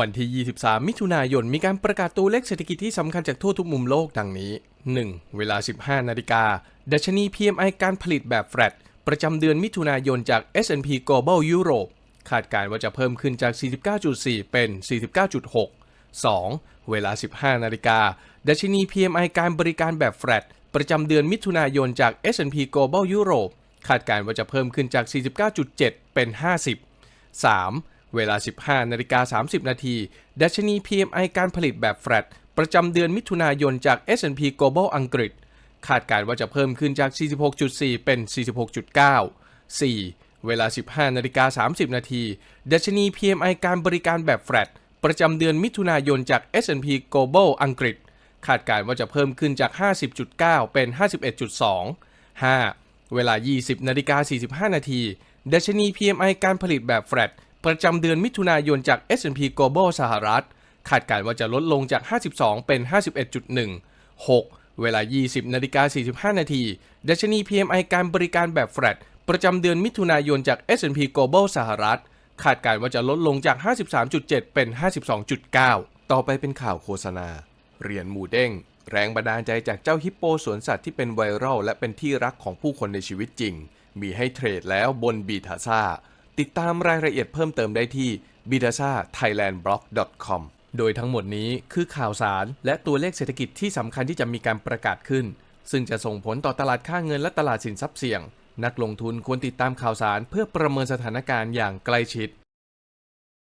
วันที่ 23 มิถุนายน มีการประกาศตัวเลขเศรษฐกิจที่สำคัญจากทั่วทุกมุมโลกดังนี้ 1. เวลา 15 นาฬิกา ดัชนี PMI การผลิตแบบแฟลตประจำเดือนมิถุนายนจาก S&P Global Europe คาดการณ์ว่าจะเพิ่มขึ้นจาก 49.4 เป็น 49.6 2. เวลา 15 นาฬิกา ดัชนี PMI การบริการแบบแฟลตประจำเดือนมิถุนายนจาก S&P Global Europe คาดการณ์ว่าจะเพิ่มขึ้นจาก 49.7 เป็น 50 3. เวลา 15นาฬิกา30 นาทีดัชนี PMI การผลิตแบบแฟลตประจำเดือนมิถุนายนจาก S&P Global อังกฤษ คาดการณ์ว่าจะเพิ่มขึ้นจาก 46.4 เป็น 46.9 4. เวลา 15นาฬิกา30 นาทีดัชนี PMI การบริการแบบแฟลตประจำเดือนมิถุนายนจาก S&P Global อังกฤษ คาดการณ์ว่าจะเพิ่มขึ้นจาก 50.9 เป็น 51.2 5. เวลา 20นาฬิกา45 นาทีดัชนี PMI การผลิตแบบแฟลต ประจำเดือนมิถุนายนจาก S&P Global สหรัฐ คาดการณ์ว่าจะลดลงจาก 52 เป็น 51.1 6. เวลา 20นาฬิกา45 นาทีดัชนี PMI การบริการแบบแฟลตประจำเดือนมิถุนายนจาก S&P Global สหรัฐ คาดการณ์ว่าจะลดลงจาก 53.7 เป็น 52.9 ต่อไปเป็นข่าวโฆษณา เหรียญหมูเด้ง แรงบันดาลใจจากเจ้าฮิปโปสวนสัตว์ที่เป็นไวรัลและเป็นที่รักของผู้คนในชีวิตจริง มีให้เทรดแล้วบนบีทาซ่า ติดตามรายละเอียดเพิ่มเติมได้ที่ b i t a s a thailand blog com โดยทั้งหมดนี้คือข่าวสารและตัวเลขเศรษฐกิจที่สำคัญที่จะมีการประกาศขึ้น ซึ่งจะส่งผลต่อตลาดค่าเงินและตลาดสินทรัพย์เสี่ยง นักลงทุนควรติดตามข่าวสารเพื่อประเมินสถานการณ์อย่างใกล้ชิด